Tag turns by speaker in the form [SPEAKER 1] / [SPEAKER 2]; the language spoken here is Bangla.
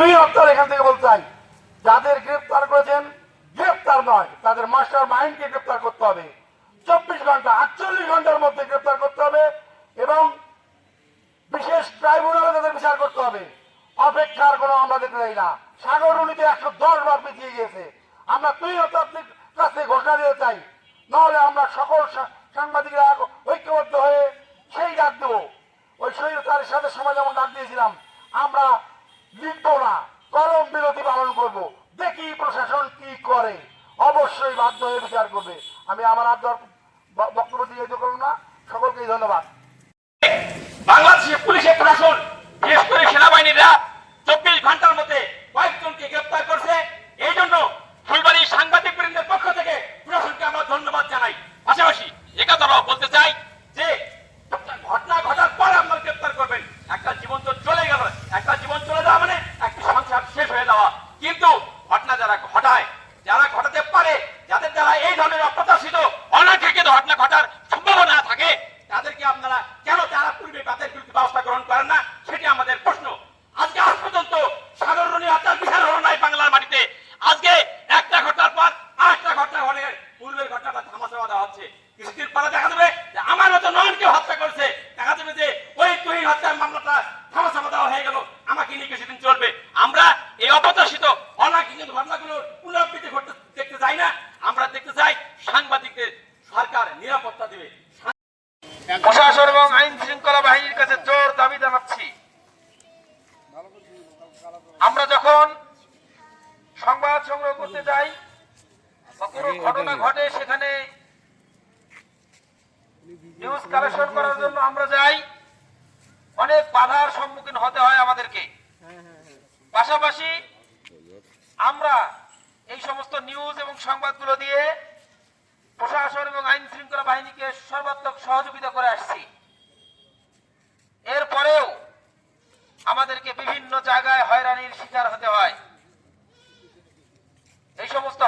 [SPEAKER 1] তুই হত্যার এখান থেকে বলতে চাই, যাদের গ্রেফতার করেছেন গ্রেফতার নয়, তাদের মাস্টার মাইন্ডকে গ্রেফতার করতে হবে। চব্বিশ ঘণ্টা, আটচল্লিশ ঘণ্টার মধ্যে গ্রেফতার করতে হবে এবং বিশেষ ট্রাইব্যুনালে তাদের বিচার করতে হবে। অপেক্ষার কোনো আমরা দেখতে চাই না। সাগর উনিতে একশো দশ বার পিছিয়ে গিয়েছে। আমরা তুই হত্যার কাছ ঘোষণা দিতে চাই। নাহলে আমরা সকল সাংবাদিকরা ঐক্যবদ্ধ হয়ে সেই ডাক দেবো। ওই তার সাথে সময় যেমন ডাক দিয়েছিলাম, আমরা লিখব না কলম বিরতি পালন করব দেখি প্রশাসন কি করে অবশ্যই বাধ্য হয়ে বিচার করবে। আমি আমার আর বক্তব্য দিয়ে করলাম না। সকলকেই ধন্যবাদ।
[SPEAKER 2] বাংলাদেশের পুলিশের প্রশাসন বিশেষ করে সেনাবাহিনীরা
[SPEAKER 3] প্রশাসন এবং আইন শৃঙ্খলা বাহিনীর কাছে জোর দাবি জানাচ্ছি। আমরা যখন সংবাদ সংগ্রহ করতে যাই কোনো ঘটনা ঘটে সেখানে নিউজ কালেকশন করার জন্য আমরা যাই অনেক বাধার সম্মুখীন হতে হয় আমাদেরকে। পাশাপাশি আমরা এই সমস্ত নিউজ এবং সংবাদগুলো দিয়ে প্রশাসন এবং আইন শৃঙ্খলা বাহিনীকে সর্বাত্মক সহযোগিতা করে আসছি। এরপরেও আমাদেরকে বিভিন্ন জায়গায় হয়রানির শিকার হতে হয়। এই সমস্ত